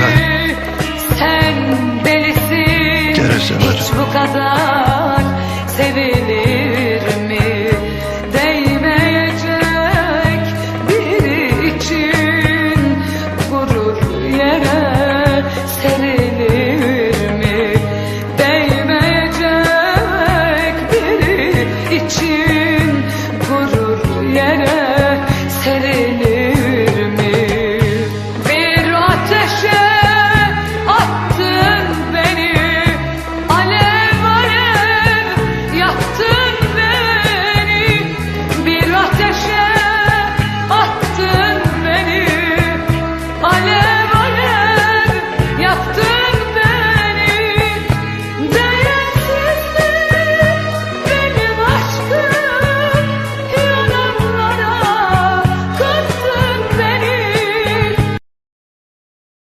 dakika. Sen delisin. Gene severim. Hiç bu kadar sevilir mi? Değmeyecek biri için gurur yere.